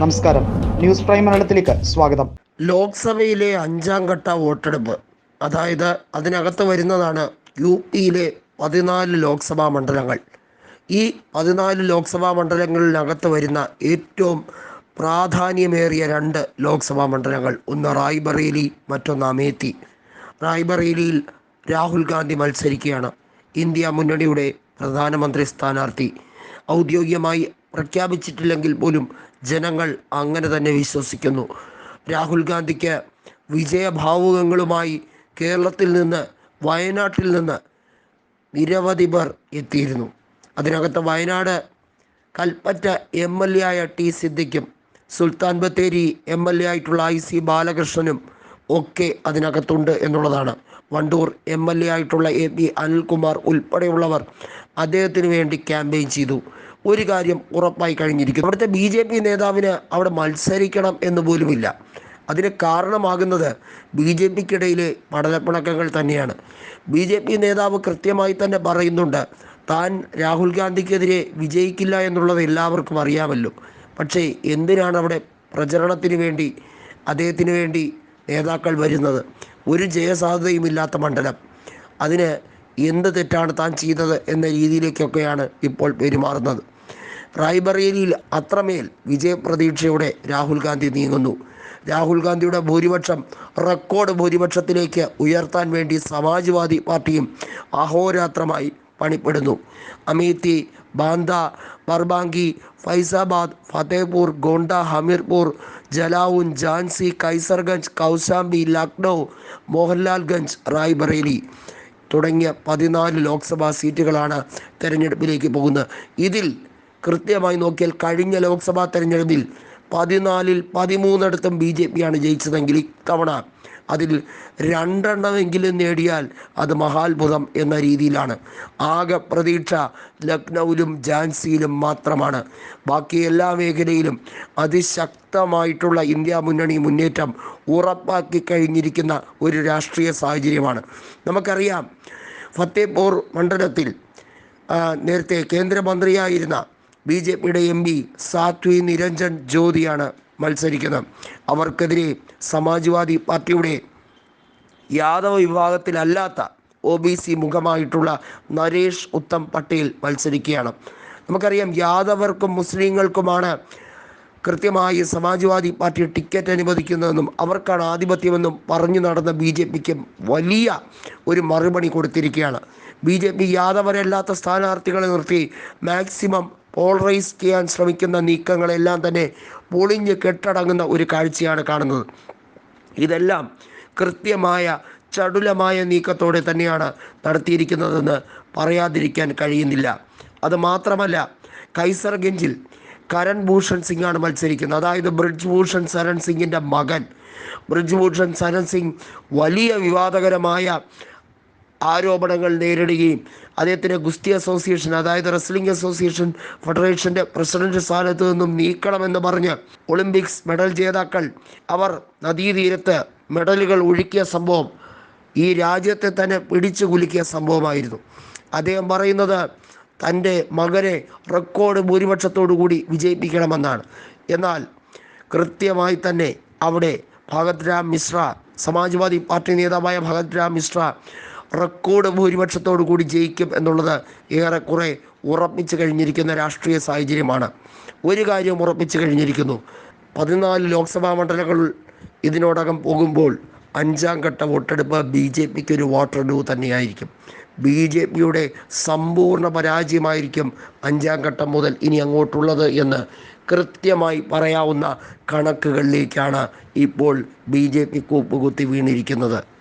നമസ്കാരം. News prime മലയാളത്തിലേക്ക് സ്വാഗതം. ലോക്സഭയിലെ അഞ്ചാം ഘട്ട വോട്ടെടുപ്പ് അതായത് അതിനകത്ത് വരുന്നതാണ് യു പിയിലെ പതിനാല് ലോക്സഭാ മണ്ഡലങ്ങൾ. ഈ പതിനാല് ലോക്സഭാ മണ്ഡലങ്ങളിനകത്ത് വരുന്ന ഏറ്റവും പ്രാധാന്യമേറിയ രണ്ട് ലോക്സഭാ മണ്ഡലങ്ങൾ ഒന്ന് റായ്ബറേലി മറ്റൊന്ന് അമേത്തി. റായ്ബറേലിയിൽ രാഹുൽ ഗാന്ധി മത്സരിക്കുകയാണ്. ഇന്ത്യ മുന്നണിയുടെ പ്രധാനമന്ത്രി സ്ഥാനാർത്ഥി. ഔദ്യോഗികമായി പ്രഖ്യാപിച്ചിട്ടില്ലെങ്കിൽ പോലും ജനങ്ങൾ അങ്ങനെ തന്നെ വിശ്വസിക്കുന്നു. രാഹുൽ ഗാന്ധിക്ക് വിജയഭാവുകങ്ങളുമായി കേരളത്തിൽ നിന്ന് വയനാട്ടിൽ നിന്ന് നിരവധി പേർ എത്തിയിരുന്നു. അതിനകത്ത് Wayanad Kalpetta M L A ആയ T സിദ്ദിഖും Sultan Bathery M L A ആയിട്ടുള്ള ഐ സി ബാലകൃഷ്ണനും ഒക്കെ അതിനകത്തുണ്ട് എന്നുള്ളതാണ്. വണ്ടൂർ എം എൽ എ ആയിട്ടുള്ള എ പി അനിൽകുമാർ ഉൾപ്പെടെയുള്ളവർ അദ്ദേഹത്തിന് വേണ്ടി ക്യാമ്പയിൻ ചെയ്തു. ഒരു കാര്യം ഉറപ്പായി കഴിഞ്ഞിരിക്കുന്നു. അവിടുത്തെ ബി ജെ പി നേതാവിന് അവിടെ മത്സരിക്കണം എന്ന് പോലുമില്ല. അതിന് കാരണമാകുന്നത് ബി ജെ പിക്കിടയിലെ പടലപ്പിണക്കങ്ങൾ തന്നെയാണ്. ബി ജെ പി നേതാവ് കൃത്യമായി തന്നെ പറയുന്നുണ്ട് താൻ രാഹുൽ ഗാന്ധിക്കെതിരെ വിജയിക്കില്ല എന്നുള്ളത് എല്ലാവർക്കും അറിയാമല്ലോ. പക്ഷേ എന്തിനാണ് അവിടെ പ്രചരണത്തിന് വേണ്ടി അദ്ദേഹത്തിന് വേണ്ടി നേതാക്കൾ വരുന്നത്? ഒരു ജയസാധ്യതയുമില്ലാത്ത മണ്ഡലം. അതിന് എന്ത് തെറ്റാണ് താൻ ചെയ്തത് എന്ന രീതിയിലേക്കൊക്കെയാണ് ഇപ്പോൾ പെരുമാറുന്നത്. റായ്ബറേലിയിൽ അത്രമേൽ വിജയപ്രതീക്ഷയോടെ രാഹുൽ ഗാന്ധി നീങ്ങുന്നു. രാഹുൽ ഗാന്ധിയുടെ ഭൂരിപക്ഷം റെക്കോർഡ് ഭൂരിപക്ഷത്തിലേക്ക് ഉയർത്താൻ വേണ്ടി സമാജ്വാദി പാർട്ടിയും അഹോരാത്രമായി പണിപ്പെടുന്നു. അമേത്തി ബാന്ദ ബർബാങ്കി ഫൈസാബാദ് ഫത്തേപൂർ ഗോണ്ട ഹമീർപൂർ ജലാവുൻ ജാൻസി കൈസർഗഞ്ച് കൗശാംബി ലക്നൗ മോഹൻലാൽഗഞ്ച് റായ്ബറേലി തുടങ്ങിയ പതിനാല് ലോക്സഭാ സീറ്റുകളാണ് തെരഞ്ഞെടുപ്പിലേക്ക് പോകുന്നത്. ഇതിൽ കൃത്യമായി നോക്കിയാൽ കഴിഞ്ഞ ലോക്സഭാ തെരഞ്ഞെടുപ്പിൽ പതിനാലിൽ പതിമൂന്നിടത്തും ബി ജെ പിയാണ് ജയിച്ചതെങ്കിൽ ഇത്തവണ അതിൽ രണ്ടെണ്ണമെങ്കിലും നേടിയാൽ അത് മഹാത്ഭുതം എന്ന രീതിയിലാണ്. ആകെ പ്രതീക്ഷ ലക്നൌവിലും ഝാൻസിയിലും മാത്രമാണ്. ബാക്കി എല്ലാ മേഖലയിലും അതിശക്തമായിട്ടുള്ള ഇന്ത്യ മുന്നണി മുന്നേറ്റം ഉറപ്പാക്കി കഴിഞ്ഞിരിക്കുന്ന ഒരു രാഷ്ട്രീയ സാഹചര്യമാണ്. നമുക്കറിയാം ഫത്തേപൂർ മണ്ഡലത്തിൽ നേരത്തെ കേന്ദ്രമന്ത്രിയായിരുന്ന ബി ജെ പിയുടെ എം പി സാത്വി നിരഞ്ജൻ ജ്യോതിയാണ് മത്സരിക്കുന്നത്. അവർക്കെതിരെ സമാജ്വാദി പാർട്ടിയുടെ യാദവ വിഭാഗത്തിലല്ലാത്ത ഒ ബി സി മുഖമായിട്ടുള്ള നരേഷ് ഉത്തം പട്ടേൽ മത്സരിക്കുകയാണ്. നമുക്കറിയാം യാദവർക്കും മുസ്ലിങ്ങൾക്കുമാണ് കൃത്യമായി സമാജ്വാദി പാർട്ടി ടിക്കറ്റ് അനുവദിക്കുന്നതെന്നും അവർക്കാണ് ആധിപത്യമെന്നും പറഞ്ഞു നടന്ന ബി ജെ പിക്ക് വലിയ ഒരു മറുപടി കൊടുത്തിരിക്കുകയാണ്. ബി ജെ പി യാദവരല്ലാത്ത സ്ഥാനാർത്ഥികളെ നിർത്തി മാക്സിമം പോളറൈസ് ചെയ്യാൻ ശ്രമിക്കുന്ന നീക്കങ്ങളെല്ലാം തന്നെ പൊളിഞ്ഞ് കെട്ടടങ്ങുന്ന ഒരു കാഴ്ചയാണ് കാണുന്നത്. ഇതെല്ലാം കൃത്യമായ ചടുലമായ നീക്കത്തോടെ തന്നെയാണ് നടത്തിയിരിക്കുന്നതെന്ന് പറയാതിരിക്കാൻ കഴിയുന്നില്ല. അത് മാത്രമല്ല കൈസർഗഞ്ചിൽ കരൺ ഭൂഷൺ സിംഗാണ് മത്സരിക്കുന്നത്. അതായത് ബ്രിജ് ഭൂഷൺ സരൺ സിംഗിന്റെ മകൻ. ബ്രിജ് ഭൂഷൺ സരൺ സിംഗ് വലിയ വിവാദകരമായ ആരോപണങ്ങൾ നേരിടുകയും അദ്ദേഹത്തിന് ഗുസ്തി അസോസിയേഷൻ അതായത് റെസ്ലിംഗ് അസോസിയേഷൻ ഫെഡറേഷന്റെ പ്രസിഡന്റ് സ്ഥാനത്ത് നിന്നും നീക്കണമെന്ന് പറഞ്ഞ് ഒളിമ്പിക്സ് മെഡൽ ജേതാക്കൾ അവർ നദീതീരത്ത് മെഡലുകൾ ഒഴുക്കിയ സംഭവം ഈ രാജ്യത്തെ തന്നെ പിടിച്ചു കുലുക്കിയ സംഭവമായിരുന്നു. അദ്ദേഹം പറയുന്നത് തന്റെ മകനെ റെക്കോർഡ് ഭൂരിപക്ഷത്തോടു കൂടി വിജയിപ്പിക്കണമെന്നാണ്. എന്നാൽ കൃത്യമായി തന്നെ അവിടെ ഭഗത് രാം മിശ്ര സമാജ്വാദി പാർട്ടി നേതാവായ ഭഗത് രാം മിശ്ര റെക്കോർഡ് ഭൂരിപക്ഷത്തോടു കൂടി ജയിക്കും എന്നുള്ളത് ഏറെക്കുറെ ഉറപ്പിച്ചു കഴിഞ്ഞിരിക്കുന്ന രാഷ്ട്രീയ സാഹചര്യമാണ്. ഒരു കാര്യം ഉറപ്പിച്ചു കഴിഞ്ഞിരിക്കുന്നു. പതിനാല് ലോക്സഭാ മണ്ഡലങ്ങൾ ഇതിനോടകം പോകുമ്പോൾ അഞ്ചാം ഘട്ട വോട്ടെടുപ്പ് ബി ജെ പിക്ക് ഒരു വോട്ടെടുപ്പ് തന്നെയായിരിക്കും. ബി ജെ പിയുടെ സമ്പൂർണ പരാജയമായിരിക്കും അഞ്ചാം ഘട്ടം മുതൽ ഇനി അങ്ങോട്ടുള്ളത് എന്ന് കൃത്യമായി പറയാവുന്ന കണക്കുകളിലേക്കാണ് ഇപ്പോൾ ബി ജെ പി കൂപ്പുകുത്തി വീണിരിക്കുന്നത്.